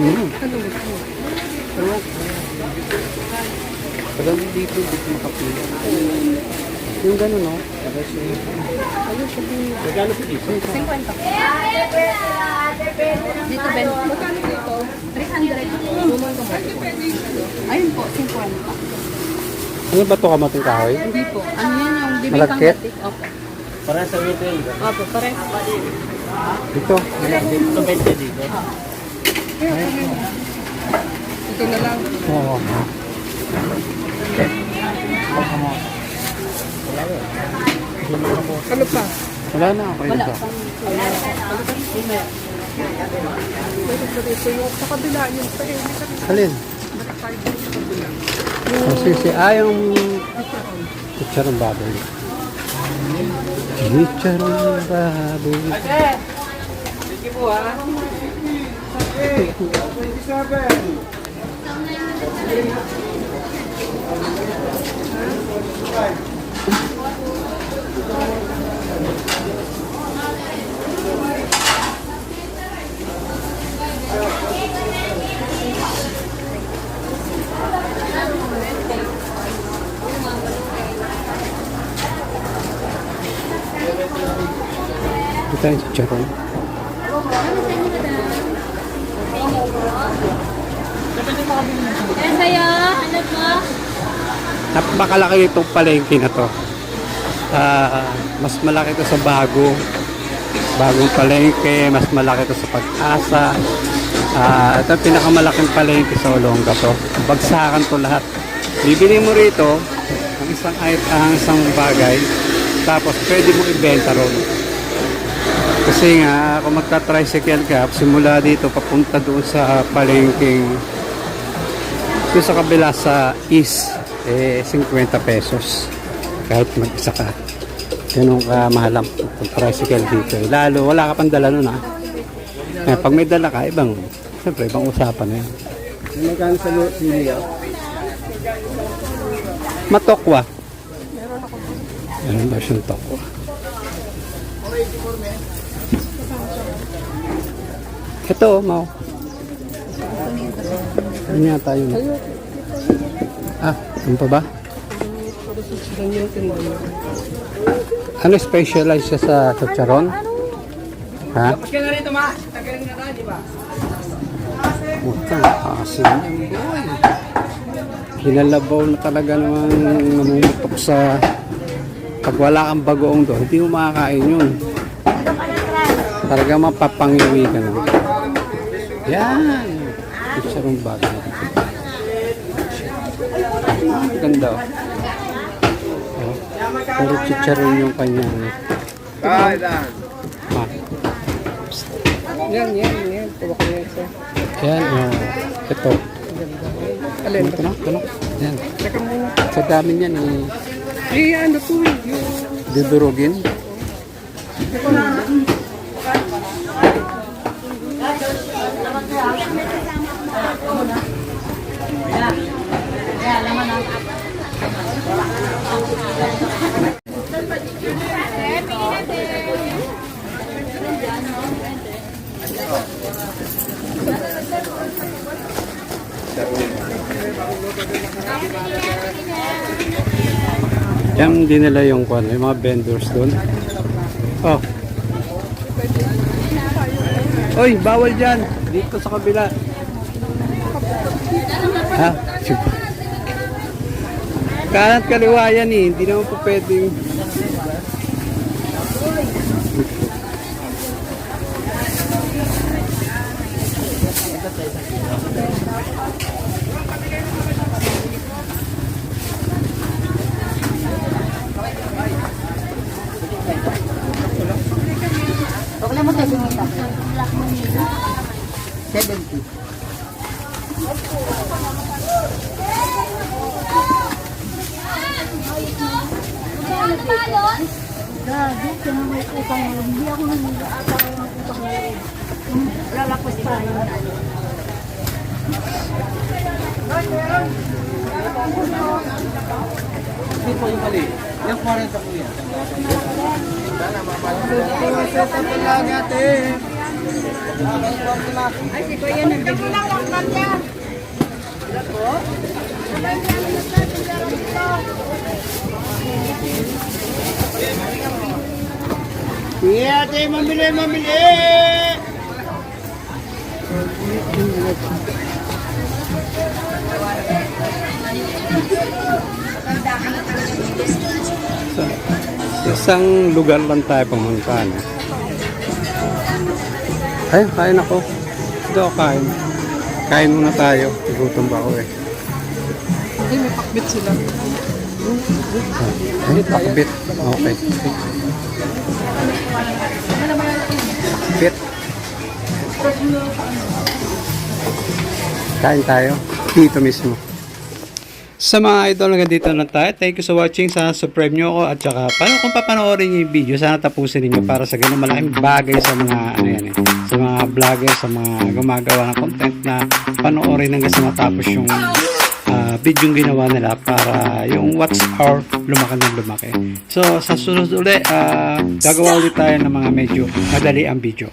Hmm. Pag dito, dito makapila. Yung gano'n, no? Para siya. Ano sabihin? Regalo po dito. 50. Dito, Ben. Magkano dito? 300. Lumang ka Ayun po, 50. Ano ba ito kamating kahoy? Hindi po. Ano yan yung bibig Malagkit? batik? Opo. Para sa retail. Opo, pares. Dito. Dito 20 dito. Ito na lang. Oo. Ano pa? Wala na ako Wala yung sa kabila yun pa eh. Alin? Kasi si ayong Kutsarong baboy. Kutsarong baboy. Ito yung kutsarong. Yan sa'yo. Ano po? Napakalaki itong palengke na to. Ah, mas malaki to sa bago. Bagong palengke, mas malaki to sa pag-asa. Ah, ito ang pinakamalaking palengke sa Olonga to. Bagsakan to lahat. Bibili mo rito ang isang it- ang isang bagay tapos pwede mo ibenta ron. Kasi nga, kung magka-tricycle ka, simula dito papunta doon sa palengking doon sa kabila sa east, eh, 50 pesos. Kahit mag-isa ka. Ganun ka mahal ang tricycle dito. eh. Lalo, wala ka pang dala nun ha. Eh, pag may dala ka, ibang, siyempre, ibang usapan na yun. Magkano sa sili ah? Matokwa. Meron ba siyang tokwa? Ito, oh, Mau. Ano yata yun? Ah, ano pa ba? Ano specialize siya sa chicharon? Ha? Tapos ka na rito ma. Tagaling na tayo, di ba? Utang, asin yan, boy. Kinalabaw na talaga naman namumutok sa pag wala kang bagoong doon, hindi mo makakain yun. Talaga mapapangiwi ka na. Yan! Chicharong bago. Ah, ganda oh. Oh, Puro chicharon yung kanyang Kaya lang. ah. Yan, yan, yan. Tuwak na ito. Yan, oh. Ito. Alin? Ito na, ito na. Yan. Teka muna. Sa dami niyan, eh, Eh, ano to eh. Yung... dudurugin. Yan din nila yung kwan, yung mga vendors doon. Oh. Oy, bawal dyan. Dito sa kabila. Ha? Kanat kaliwa yan eh. Hindi naman pa pwedeng... Thank you. 70. 70. Grabe, kaya may utang na Hindi ako nangyayata ako ng utang na Lalapas tayo. Lalapas tayo. Hindi po yung mali. Yung 40 po yan. Ito, ito lang ate. Ay, si Kuya nagbigay. Iya, tayo mamili, mamili! Sa, sa isang lugar lang tayo pumunta. No? Ay, kain ako. Ito kain. Kain muna tayo. Gutom ba ako eh. Ay, may pakbit sila. Ay, pakbit. Okay. Pakbit. Kain tayo. Dito mismo. Sa mga idol, hanggang dito na tayo. Thank you so watching. Sana subscribe nyo ako at saka paano kung papanoorin nyo yung video, sana tapusin niyo para sa ganun malaking bagay sa mga ano yan eh, sa mga vlogger, sa mga gumagawa ng content na panoorin hanggang sa matapos yung ah, video yung ginawa nila para yung watch hour lumaki ng lumaki. So sa susunod ulit, ah, gagawa ulit tayo ng mga medyo madali ang video.